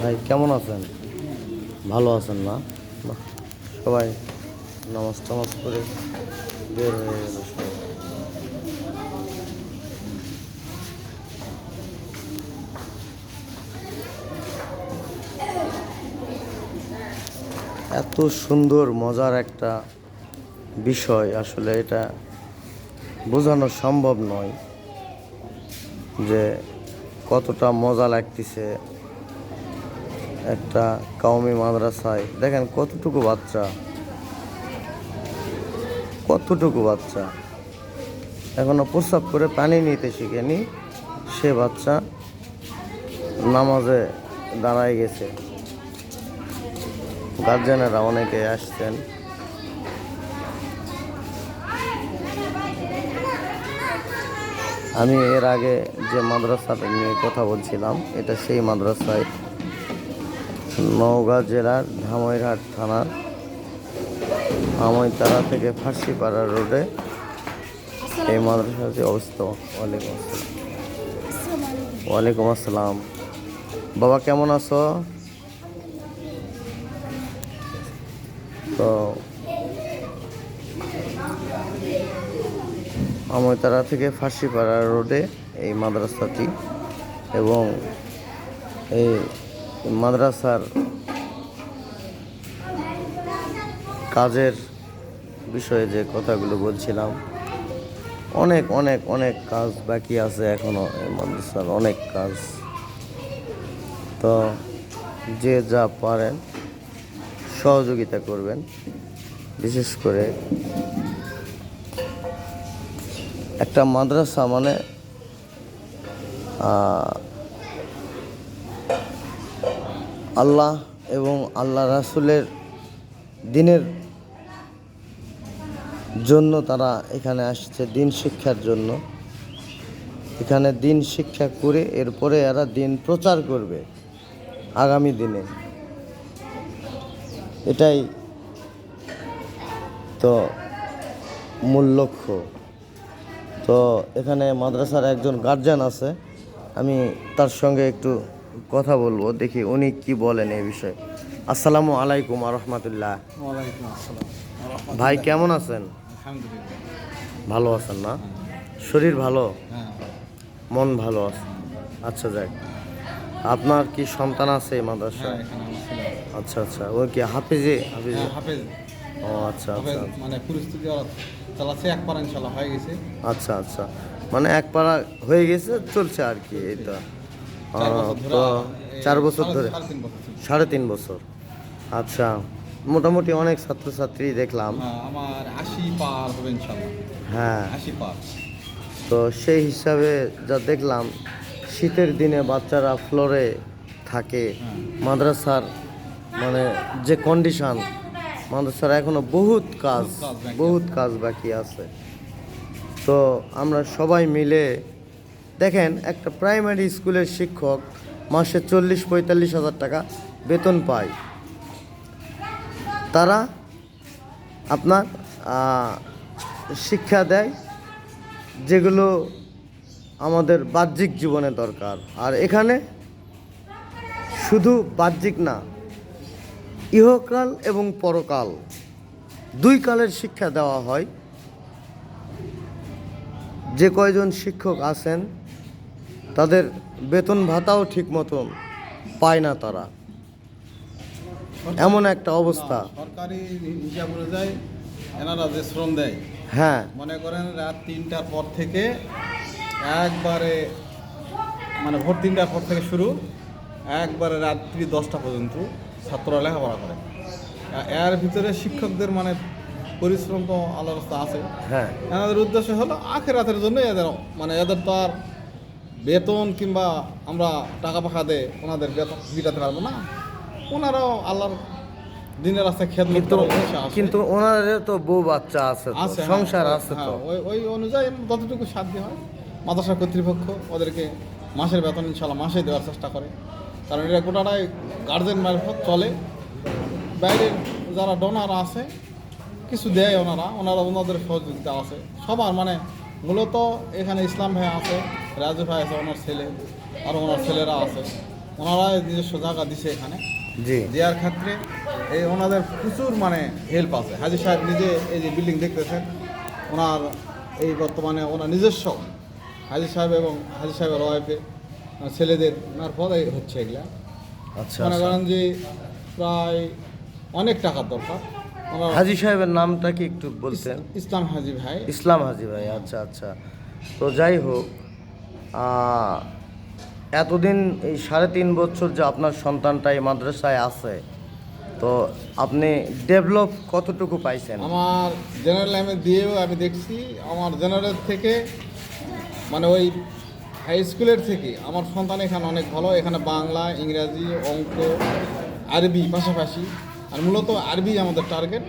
ভাই, কেমন আছেন? ভালো আছেন না? সবাই নামাজ টামাজ করে বের হয়ে গেল এত সুন্দর, মজার একটা বিষয় আসলে এটা বোঝানো সম্ভব নয় যে কতটা মজা লাগতেছে একটা কাউমি মাদ্রাসায়। দেখেন কতটুকু বাচ্চা। কতটুকু বাচ্চা। এখনও প্রস্রাব করে পানি নিতে শিখেনি। সে বাচ্চা নামাজে দাঁড়ায় গেছে। গার্জেনেরা অনেকে আসছেন। আমি এর আগে যে মাদ্রাসাটা নিয়ে কথা বলছিলাম, এটা সেই মাদ্রাসায় নওগাঁ জেলার ধামইরহাট থানার আমইতারা থেকে ফাঁসিপাড়া রোডে এই মাদ্রাসাটি অবস্থিত। ওয়ালাইকুম আসসালাম। ওয়ালাইকুম আসসালাম। বাবা, কেমন আছো? তো আমইতারা থেকে ফাঁসিপাড়া রোডে এই মাদ্রাসাটি এবং এই মাদ্রাসার কাজের বিষয়ে যে কথাগুলো বলছিলাম, অনেক অনেক অনেক কাজ বাকি আছে এখনও এই মাদ্রাসার অনেক কাজ। তো যে যা পারেন, সহযোগিতা করবেন, বিশেষ করে একটা মাদ্রাসা মানে আল্লাহ এবং আল্লাহ রাসুলের দিনের জন্য তারা এখানে আসছে, দিন শিক্ষার জন্য। এখানে দিন শিক্ষা করে এরপরে এরা দিন প্রচার করবে আগামী দিনে। এটাই তো মূল লক্ষ্য। তো এখানে মাদ্রাসার একজন গার্জিয়ান আছে, আমি তার সঙ্গে একটু কথা বলব দেখি উনি কি বলেন এই বিষয়ে। আসসালামু আলাইকুম রহমতুল্লাহ। ওয়ালাইকুম আসসালাম ভাই কেমন আছেন? ভালো আছেন না? শরীর ভালো? হ্যাঁ মন ভালো আছে? আচ্ছা যাক। আপনার কি সন্তান আছে মাদ্রাসায়? হ্যাঁ আচ্ছা আচ্ছা। ও কি হাফিজে? হাফিজে? হ্যাঁ ও আচ্ছা আচ্ছা। মানে পরিস্থিতি চালাচ্ছে এক পারা ইনশাল্লাহ হয়ে গেছে। আচ্ছা আচ্ছা। মানে এক পাড়া হয়ে গেছে চলছে আর কি এই তো চার বছর ধরে? সাড়ে- তিন বছর আচ্ছা মোটামুটি অনেক ছাত্রছাত্রী দেখলাম। হ্যাঁ আমার আশি পার হবে হ্যাঁ। আশি পার। তো সেই হিসাবে যা দেখলাম শীতের দিনে বাচ্চারা ফ্লোরে থাকে। হ্যাঁ। মাদ্রাসার মানে যে কন্ডিশন মাদ্রাসার এখনও বহুত কাজ বহুত কাজ বাকি আছে। তো আমরা সবাই মিলে দেখেন, একটা প্রাইমারি স্কুলের শিক্ষক মাসে চল্লিশ, পঁয়তাল্লিশ হাজার টাকা বেতন পায়। তারা আপনার শিক্ষা দেয় যেগুলো আমাদের বাহ্যিক জীবনে দরকার। আর এখানে শুধু বাহ্যিক না, ইহকাল এবং পরকাল দুই কালের শিক্ষা দেওয়া হয়। যে কয়জন শিক্ষক আছেন তাদের বেতন ভাতাও ঠিক মতন পায় না তারা। এমন একটা অবস্থা। সরকারি হিসাব অনুযায়ী এনারা যে শ্রম দেয়। হ্যাঁ। মনে করেন রাত তিনটার পর থেকে একবারে মানে ভোর তিনটার পর থেকে শুরু একবারে রাত্রি দশটা পর্যন্ত ছাত্ররা লেখাপড়া করে। এর ভিতরে শিক্ষকদের মানে পরিশ্রম তো রাস্তা আছে। হ্যাঁ। এনাদের উদ্দেশ্য হলো আখের রাতের জন্য এদের মানে এদের তো আর বেতন কিংবা আমরা টাকা পাখা দে ওনাদের বেতন মিটাতে পারব না। ওনারাও আল্লাহর দিনের রাস্তায় খেত কিন্তু কিন্তু ওনাদের তো বউ বাচ্চা আছে হ্যাঁ, সংসার আছে তো। হ্যাঁ, ওই ওই অনুযায়ী যতটুকু সাধ্য হয় মাদ্রাসা কর্তৃপক্ষ ওদেরকে মাসের বেতন ইনশাল্লাহ মাসে দেওয়ার চেষ্টা করে। কারণ এটা গোটাটাই গার্জেন মারফত চলে। বাইরের যারা ডোনার আছে কিছু দেয় ওনারা ওনারা ওনাদের সহযোগিতা আছে। সবার মানে মূলত এখানে ইসলাম ভাই আছে রাজু ভাই আছে ওনার ছেলে আর ওনার ছেলেরা আছে। ওনারা নিজস্ব জায়গা দিছে এখানে। জি। দেওয়ার ক্ষেত্রে এই ওনাদের প্রচুর মানে হেল্প আছে। হাজি সাহেব নিজে এই যে বিল্ডিং দেখতেছেন ওনার এই বর্তমানে ওনার নিজস্ব। হাজি সাহেব এবং হাজি সাহেবের ওয়াইফে ছেলেদের মারফত হচ্ছে এগুলা। আচ্ছা মনে আচ্ছা। করেন যে প্রায় অনেক টাকার দরকার। হাজি সাহেবের নামটা কি একটু বলতেন? ইসলাম হাজি ভাই। ইসলাম হাজি ভাই আচ্ছা আচ্ছা। তো যাই হোক এতদিন এই সাড়ে তিন বছর যে আপনার সন্তানটা এই মাদ্রাসায় আছে তো আপনি ডেভেলপ কতটুকু পাইছেন? আমার জেনারেল লাইনে দিয়েও আমি দেখছি আমার জেনারেল থেকে মানে ওই হাই স্কুলের থেকে আমার সন্তান এখানে অনেক ভালো এখানে বাংলা ইংরাজি অঙ্ক আরবি পাশাপাশি। আর মূলত আরবি আমাদের টার্গেট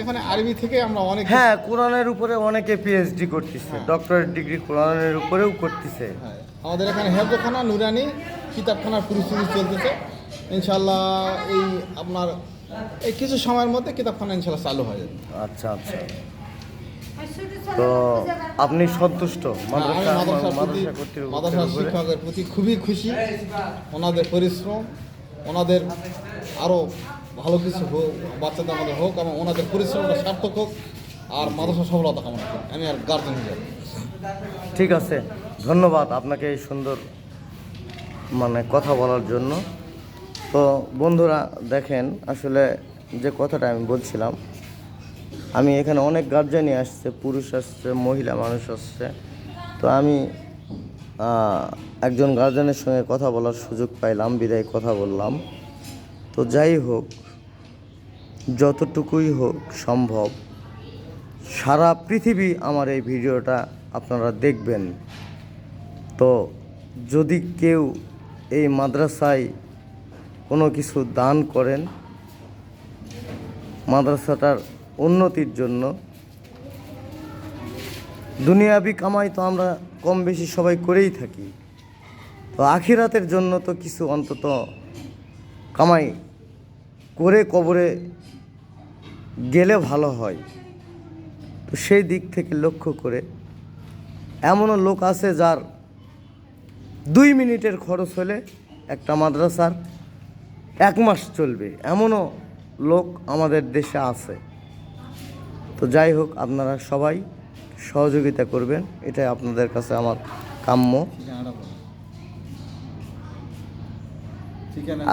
এখানে আরবি থেকে আমরা অনেক হ্যাঁ কোরআনের উপরে অনেকে পিএইচডি করতেছে হ্যাঁ। ডক্টরেট ডিগ্রি কোরআনের উপরেও করতেছে। হ্যাঁ, আমাদের এখানে হেফজখানা নুরানি কিতাবখানার পরিস্থিতি চলতেছে। ইনশাল্লাহ এই আপনার এই কিছু সময়ের মধ্যে কিতাবখানা ইনশাল্লাহ চালু হয়ে যাবে। আচ্ছা আচ্ছা। তো আপনি সন্তুষ্ট হ্যাঁ, মাদ্রাসা? শিক্ষকের প্রতি খুবই খুশি। ওনাদের পরিশ্রম ওনাদের আরও ভালো কিছু হোক, বাচ্চাদের আমাদের হোক এবং ওনাদের পরিশ্রমটা সার্থক হোক আর মাদ্রাসা সফলতা কামনা করি। আমি আর গার্জেন হিসাবে ঠিক আছে, ধন্যবাদ আপনাকে এই সুন্দর মানে কথা বলার জন্য। তো বন্ধুরা, দেখেন, আসলে যে কথাটা আমি বলছিলাম, আমি এখানে অনেক গার্জেনই আসছে, পুরুষ আসছে, মহিলা মানুষ আসছে। তো আমি একজন গার্জেনের সঙ্গে কথা বলার সুযোগ পাইলাম, বিদায় কথা বললাম। তো যাই হোক যতটুকুই হোক সম্ভব, সারা পৃথিবী আমার এই ভিডিওটা আপনারা দেখবেন। তো যদি কেউ এই মাদ্রাসায় কোনো কিছু দান করেন, মাদ্রাসাটার উন্নতির জন্য, দুনিয়াবি কামাই তো আমরা কম বেশি সবাই করেই থাকি। তো আখিরাতের জন্য তো কিছু অন্তত কামাই করে কবরে গেলে ভালো হয়। তো সেই দিক থেকে লক্ষ্য করে এমনও লোক আছে যার দুই মিনিটের খরচ হলে একটা মাদ্রাসার এক মাস চলবে। এমনও লোক আমাদের দেশে আছে। তো যাই হোক, আপনারা সবাই সহযোগিতা করবেন। এটাই আপনাদের কাছে আমার কাম্য।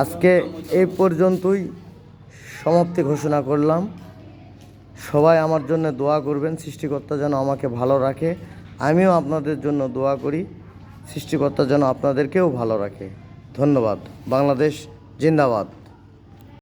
আজকে এই পর্যন্তই সমাপ্তি ঘোষণা করলাম। সবাই আমার জন্য দোয়া করবেন, সৃষ্টিকর্তা যেন আমাকে ভালো রাখে। আমিও আপনাদের জন্য দোয়া করি, সৃষ্টিকর্তা যেন আপনাদেরকেও ভালো রাখে। ধন্যবাদ। বাংলাদেশ জিন্দাবাদ।